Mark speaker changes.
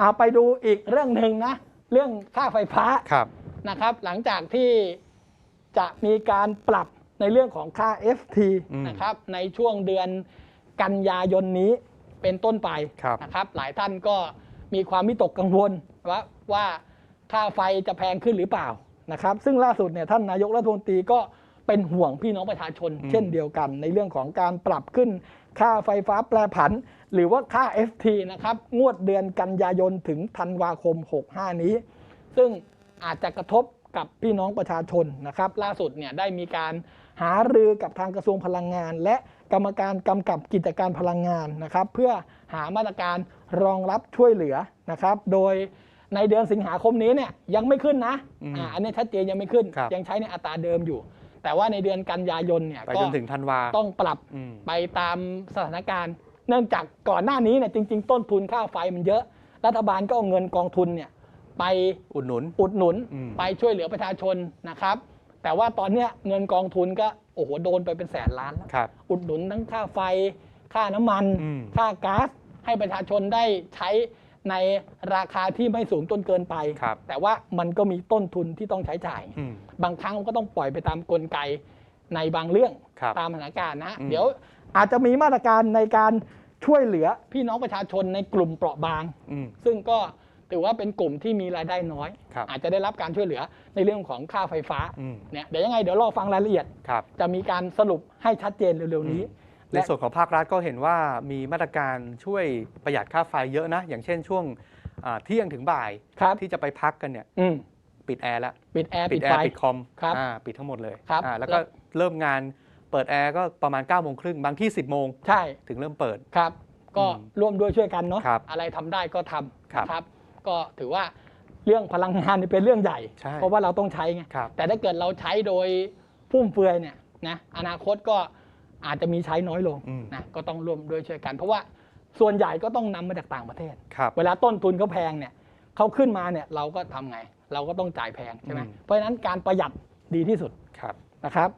Speaker 1: เอาไปดูอีกเรื่องหนึ่งนะ เรื่องค่าไฟฟ้า
Speaker 2: ครับ
Speaker 1: นะครับ หลังจากที่จะมีการปรับในเรื่องของค่า FT
Speaker 2: อืม
Speaker 1: นะครับ ในช่วงเดือนกันยายนนี้เป็นต้นไป
Speaker 2: ครับ
Speaker 1: นะครับ หลายท่านก็มีความวิตกกังวลว่าว่าค่าไฟจะแพงขึ้นหรือเปล่านะครับ ซึ่งล่าสุดเนี่ยท่านนายกรัฐมนตรีก็ เป็นห่วงพี่น้องประชาชน
Speaker 2: อืม
Speaker 1: เช่นเดียวกัน ในเรื่องของการปรับขึ้น ค่าไฟฟ้าแปรผัน หรือว่าค่า FT นะครับงวดเดือนกันยายนถึงธันวาคม 65 นี้ ซึ่งอาจจะกระทบกับพี่น้องประชาชนนะครับล่าสุดเนี่ยได้มีการหารือกับทางกระทรวงพลังงาน และกรรมการกำกับกิจการพลังงานนะครับ เพื่อหามาตรการรองรับช่วยเหลือนะครับ โดยในเดือนสิงหาคมนี้เนี่ยยังไม่ขึ้นนะ
Speaker 2: อืม
Speaker 1: อ่าอันนี้ชัดเจนยังไม่ขึ้น
Speaker 2: ครับ
Speaker 1: ยังใช้ในอัตราเดิมอยู่ แต่ว่าในเดือนกันยายนเนี่ย
Speaker 2: ไป
Speaker 1: ก็
Speaker 2: จนถึงธันวา
Speaker 1: ต้องปรับ
Speaker 2: อืม
Speaker 1: ไปตามสถานการณ์ เนื่องจากก่อนหน้านี้เนี่ยจริง ๆ ต้นทุนค่าไฟมันเยอะ รัฐบาลก็เอาเงินกองทุนเนี่ยไป
Speaker 2: อุดหนุน
Speaker 1: อุดหนุน
Speaker 2: อืม
Speaker 1: ไปช่วยเหลือประชาชนนะครับ แต่ว่าตอนเนี้ยเงินกองทุนก็โอ้โหโดนไปเป็นแสนล้านแล้ว
Speaker 2: ครับ
Speaker 1: อุดหนุนทั้งค่าไฟ ค่าน้ำมัน
Speaker 2: อืม
Speaker 1: ค่าก๊าซให้ประชาชนได้ใช้ ในราคาที่ไม่สูงจนเกินไป
Speaker 2: ครับ
Speaker 1: แต่ว่ามันก็มีต้นทุนที่ต้องใช้จ่าย
Speaker 2: อืม
Speaker 1: บางครั้งมันก็ต้องปล่อยไปตามกลไกในบางเรื่อง
Speaker 2: ครับ
Speaker 1: ตามสถานการณ์นะ
Speaker 2: อืม
Speaker 1: เดี๋ยวอาจจะมีมาตรการในการช่วยเหลือพี่น้องประชาชนในกลุ่มเปราะบาง
Speaker 2: อืม
Speaker 1: ซึ่งก็ถือว่าเป็นกลุ่มที่มีรายได้น้อย
Speaker 2: ครับ
Speaker 1: อาจจะได้รับการช่วยเหลือในเรื่องของค่าไฟฟ้า
Speaker 2: อืม
Speaker 1: เนี่ยเดี๋ยวยังไงเดี๋ยวรอฟังรายละเอียด
Speaker 2: ครับ
Speaker 1: จะมีการสรุปให้ชัดเจนเร็วๆนี้
Speaker 2: ในส่วนของภาครัฐก็เห็นว่ามีมาตรการช่วยประหยัดค่าไฟเยอะนะ อย่างเช่นช่วงอ่าเที่ยงถึงบ่าย
Speaker 1: ครับ
Speaker 2: ที่จะไปพักกันเนี่ย
Speaker 1: อืม
Speaker 2: ปิดแอร์แล้ว
Speaker 1: ปิดแอร์
Speaker 2: ปิ
Speaker 1: ปิ
Speaker 2: ด
Speaker 1: ด
Speaker 2: แอ
Speaker 1: ไฟ
Speaker 2: ร์ปิดคอม
Speaker 1: ครับ
Speaker 2: อ่าปิดทั้งหมดเลย
Speaker 1: ครับ
Speaker 2: อ่าแล้วก็เริ่มงานเปิดแอร์ก็ประมาณ9ก้าโมงครึ่งบางที่ 10บโมง
Speaker 1: ใช่
Speaker 2: ถึงเริ่มเปิด
Speaker 1: ครับ ก็
Speaker 2: อืม
Speaker 1: ร่วมด้วยช่วยกันเนาะ
Speaker 2: ครับ
Speaker 1: อะไรทำได้ก็ทำ
Speaker 2: ครับ
Speaker 1: นะครับ ก็ถือว่าเรื่องพลังงานนี่เป็นเรื่องใหญ่
Speaker 2: ใช่
Speaker 1: เพราะว่าเราต้องใช้ไง
Speaker 2: ครับ
Speaker 1: แต่ถ้าเกิดเราใช้โดยฟุ่มเฟือยเนี่ยนะ อนาคตก็ อาจจะมีใช้น้อยลง
Speaker 2: อืม
Speaker 1: นะก็ต้องร่วมด้วยช่วยกัน เพราะว่าส่วนใหญ่ก็ต้องนำมาจากต่างประเทศ
Speaker 2: ครับ
Speaker 1: เวลาต้นทุนเขาแพงเนี่ยเขาขึ้นมาเนี่ยเราก็ทำไง เราก็ต้องจ่ายแพงใช่ไหม
Speaker 2: อืม
Speaker 1: เพราะฉะนั้นการประหยัดดีที่สุด
Speaker 2: ครับ
Speaker 1: นะครับ